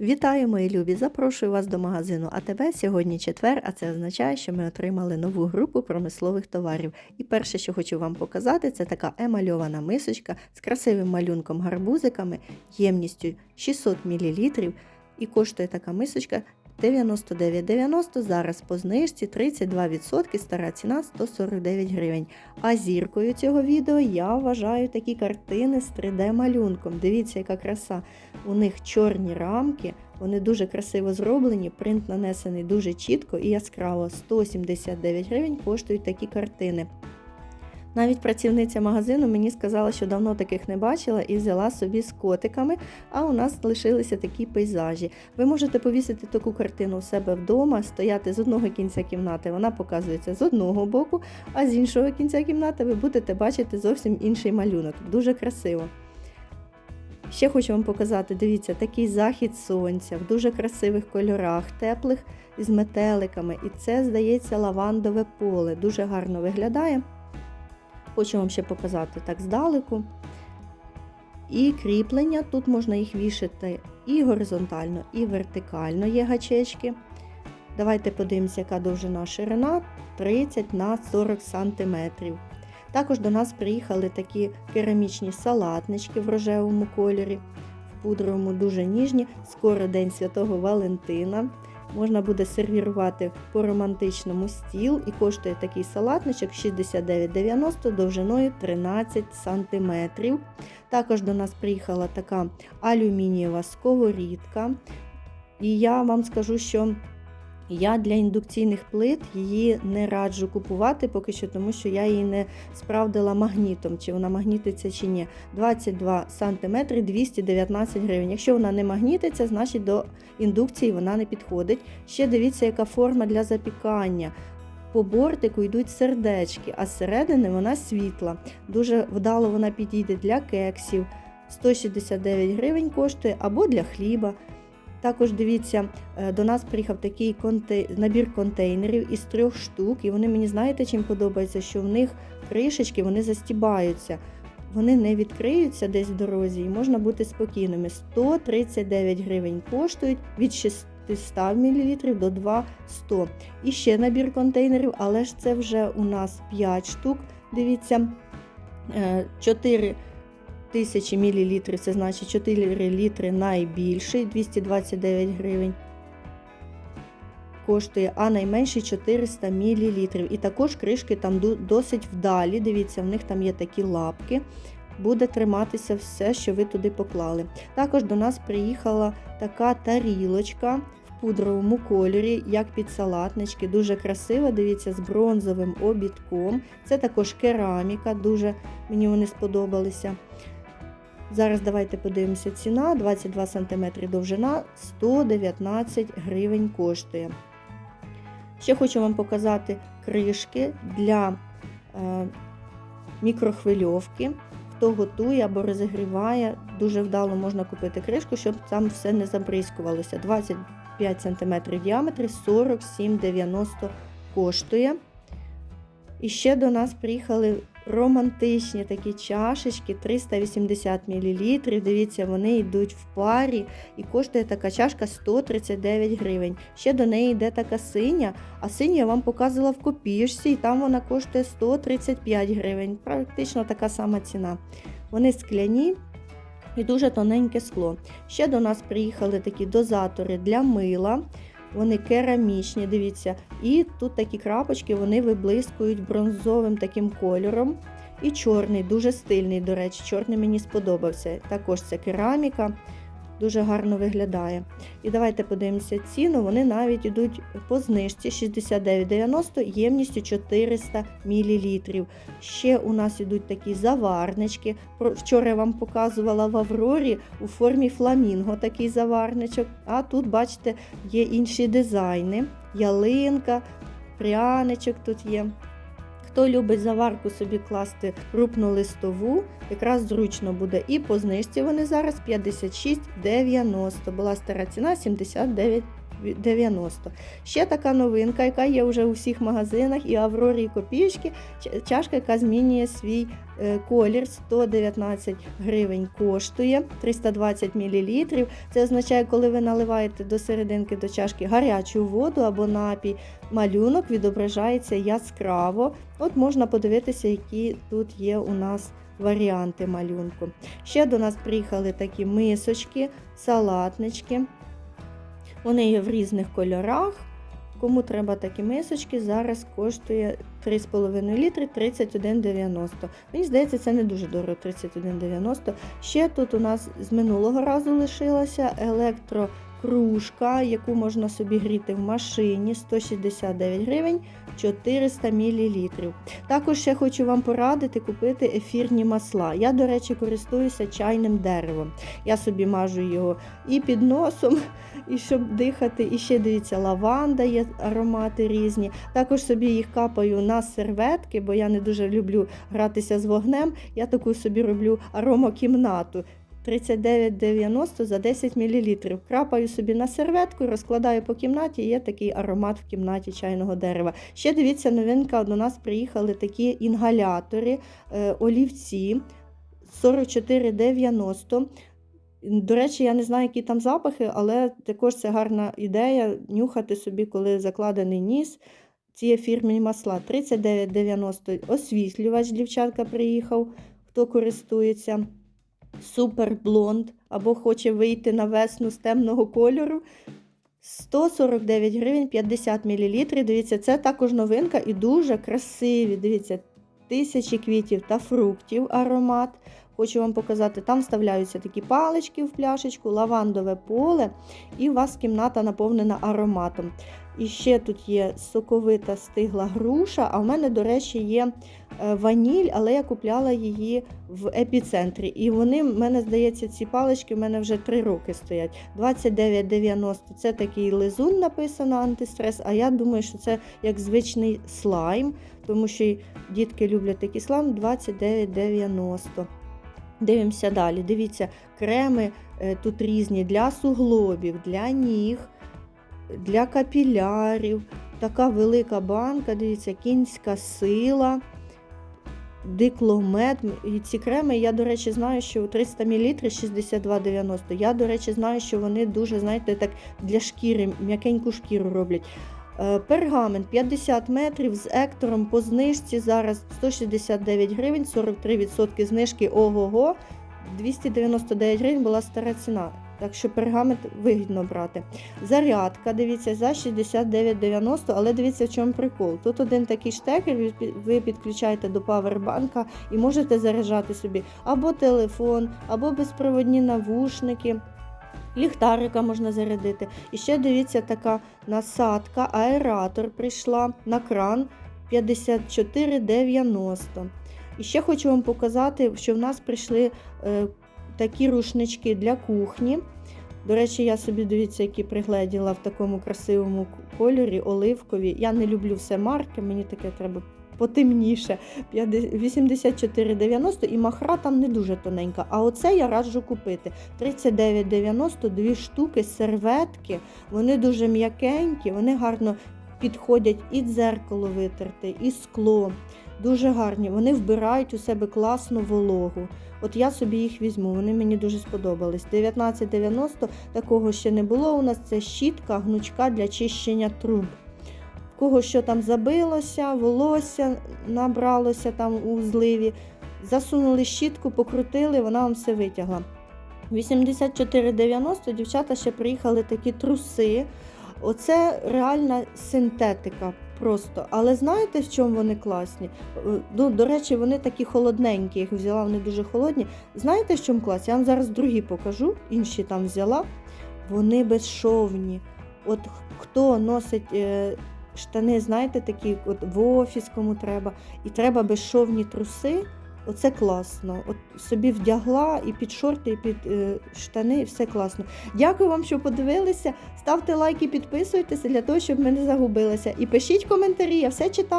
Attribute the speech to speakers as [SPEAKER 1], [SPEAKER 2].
[SPEAKER 1] Вітаю, мої любі! Запрошую вас до магазину АТБ. Сьогодні четвер, а це означає, що ми отримали нову групу промислових товарів. І перше, що хочу вам показати, це така емальована мисочка з красивим малюнком гарбузиками, ємністю 600 мл. І коштує така мисочка 99,90 зараз по знижці 32%, стара ціна 149 гривень. А зіркою цього відео я вважаю такі картини з 3D-малюнком. Дивіться, яка краса. У них чорні рамки, вони дуже красиво зроблені, принт нанесений дуже чітко і яскраво. 179 гривень коштують такі картини. Навіть працівниця магазину мені сказала, що давно таких не бачила і взяла собі з котиками, а у нас лишилися такі пейзажі. Ви можете повісити таку картину у себе вдома, стояти з одного кінця кімнати, вона показується з одного боку, а з іншого кінця кімнати ви будете бачити зовсім інший малюнок. Дуже красиво. Ще хочу вам показати, дивіться, такий захід сонця в дуже красивих кольорах, теплих з метеликами. І це, здається, лавандове поле. Дуже гарно виглядає. Хочу вам ще показати так здалеку. І кріплення, тут можна їх вішати і горизонтально, і вертикально є гачечки. Давайте подивимося, яка довжина ширина 30 на 40 см. Також до нас приїхали такі керамічні салатнички в рожевому кольорі, в пудровому дуже ніжні. Скоро День Святого Валентина. Можна буде сервірувати по романтичному стіл і коштує такий салатничок 69,90 довжиною 13 см. Також до нас приїхала така алюмінієва сковорідка. І я вам скажу, що я для індукційних плит її не раджу купувати поки що, тому що я її не справдила магнітом, чи вона магнітиться чи ні. 22 см 219 гривень. Якщо вона не магнітиться, значить до індукції вона не підходить. Ще дивіться, яка форма для запікання. По бортику йдуть сердечки, а зсередини вона світла. Дуже вдало вона підійде для кексів. 169 гривень коштує або для хліба. Також дивіться, е, до нас приїхав такий контей... набір контейнерів із трьох штук, і вони мені знаєте, чим подобається, що в них кришечки вони застібаються. Вони не відкриються десь в дорозі і можна бути спокійними. 139 гривень коштують від 600 мл до 200. І ще набір контейнерів, але ж це вже у нас 5 штук. Дивіться, 4 1000 мл, це значить 4 літри найбільший 229 гривень. Коштує, а найменший 400 мл. І також кришки там досить вдалі. Дивіться, в них там є такі лапки. Буде триматися все, що ви туди поклали. Також до нас приїхала така тарілочка в пудровому кольорі, як під салатнички. Дуже красива, дивіться, з бронзовим обідком. Це також кераміка, дуже мені вони сподобалися. Зараз давайте подивимося ціна. 22 см довжина, 119 гривень коштує. Ще хочу вам показати кришки для е, мікрохвильовки. Хто готує або розігріває, дуже вдало можна купити кришку, щоб там все не забризкувалося. 25 см в діаметрі, 47,90 коштує. І ще до нас приїхали романтичні такі чашечки 380 мл. Дивіться, вони йдуть в парі і коштує така чашка 139 гривень. Ще до неї йде така синя, а синю я вам показувала в копішці, і там вона коштує 135 гривень. Практично така сама ціна. Вони скляні. І дуже тоненьке скло. Ще до нас приїхали такі дозатори для мила. Вони керамічні, дивіться. І тут такі крапочки вони виблискують бронзовим таким кольором. І чорний, дуже стильний, до речі, чорний мені сподобався. Також це кераміка, дуже гарно виглядає. І давайте подивимося ціну. Вони навіть йдуть по знижці 69,90 ємністю 400 мл. Ще у нас йдуть такі заварнички. Вчора я вам показувала в Аврорі у формі фламінго такий заварничок. А тут, бачите, є інші дизайни. Ялинка, пряничок тут є. Хто любить заварку собі класти крупну листову, якраз зручно буде. І по знижці вони зараз 56,90. Була стара ціна 79 90. Ще така новинка, яка є вже у всіх магазинах, і Аврорі, і Копійки. Чашка, яка змінює свій е, колір 119 гривень коштує 320 мл. Це означає, коли ви наливаєте до серединки до чашки гарячу воду або напій, малюнок відображається яскраво. От можна подивитися, які тут є у нас варіанти малюнку. Ще до нас приїхали такі мисочки, салатнички. Вони є в різних кольорах. Кому треба такі мисочки, зараз коштує 3,5 літри 31,90. Мені здається, це не дуже дорого 31,90. Ще тут у нас з минулого разу лишилася електрокружка, яку можна собі гріти в машині 169 гривень 400 мл. Також ще хочу вам порадити купити ефірні масла. Я, до речі, користуюся чайним деревом. Я собі мажу його і під носом, і щоб дихати. І ще дивіться, лаванда є аромати різні. Також собі їх капаю на серветки, бо я не дуже люблю гратися з вогнем. Я таку собі роблю аромакімнату. 39,90 за 10 мл. Крапаю собі на серветку, розкладаю по кімнаті, є такий аромат в кімнаті чайного дерева. Ще дивіться, новинка, до нас приїхали такі інгалятори, е, олівці 44,90. До речі, я не знаю, які там запахи, але також це гарна ідея нюхати собі, коли закладений ніс. Ці фірмені масла 39,90 освітлювач, дівчатка приїхав, хто користується. Супер блонд або хоче вийти на весну з темного кольору. 149 гривень 50 мл. Дивіться, це також новинка і дуже красиві. Дивіться, тисячі квітів та фруктів аромат. Хочу вам показати, там вставляються такі палички в пляшечку, лавандове поле, і у вас кімната наповнена ароматом. І ще тут є соковита стигла груша, а в мене, до речі, є е, ваніль, але я купляла її в епіцентрі. І вони, в мене здається, ці палички в мене вже 3 роки стоять. 29,90 це такий лизун написано антистрес, а я думаю, що це як звичний слайм, тому що дітки люблять такий слайм 29,90. Дивимося далі. Дивіться, креми е, тут різні для суглобів, для ніг, для капілярів. Така велика банка, дивіться, кінська сила, дикломет. І ці креми, я, до речі, знаю, що 300 мл 62,90. Я, до речі, знаю, що вони дуже, знаєте, так для шкіри, м'якеньку шкіру роблять. Е, Пергамент 50 метрів з ектором по знижці зараз 169 гривень, 43% знижки ого-го. 299 гривень була стара ціна. Так що пергамент вигідно брати. Зарядка, дивіться, за 69,90, але дивіться, в чому прикол. Тут один такий штекер, ви підключаєте до павербанка і можете заряджати собі або телефон, або безпроводні навушники. Ліхтарика можна зарядити. І ще дивіться, така насадка, аератор прийшла на кран 54,90. І ще хочу вам показати, що в нас прийшли е, такі рушнички для кухні. До речі, я собі дивіться, які пригледіла в такому красивому кольорі, оливкові. Я не люблю все марки, мені таке треба потемніше. 84,90 і махра там не дуже тоненька. А оце я раджу купити. 39,90 дві штуки, серветки. Вони дуже м'якенькі, вони гарно підходять і дзеркало витерти, і скло. Дуже гарні. Вони вбирають у себе класну вологу. От я собі їх візьму, вони мені дуже сподобались. 19,90 такого ще не було. У нас це щітка, гнучка для чищення труб. В кого що там забилося, волосся набралося там у зливі. Засунули щітку, покрутили, вона вам все витягла. 84,90 дівчата ще приїхали такі труси. Оце реальна синтетика просто. Але знаєте, в чому вони класні? Е, Ну, до речі, вони такі холодненькі, їх взяла, вони дуже холодні. Знаєте, в чому клас? Я вам зараз другі покажу, інші там взяла. Вони безшовні. От хто носить е, штани, знаєте, такі от в офіс кому треба, і треба безшовні труси. Оце класно. От собі вдягла і під шорти, і під е, штани, і все класно. Дякую вам, що подивилися. Ставте лайки, підписуйтеся для того, щоб ми не загубилися. І пишіть коментарі, я все читаю.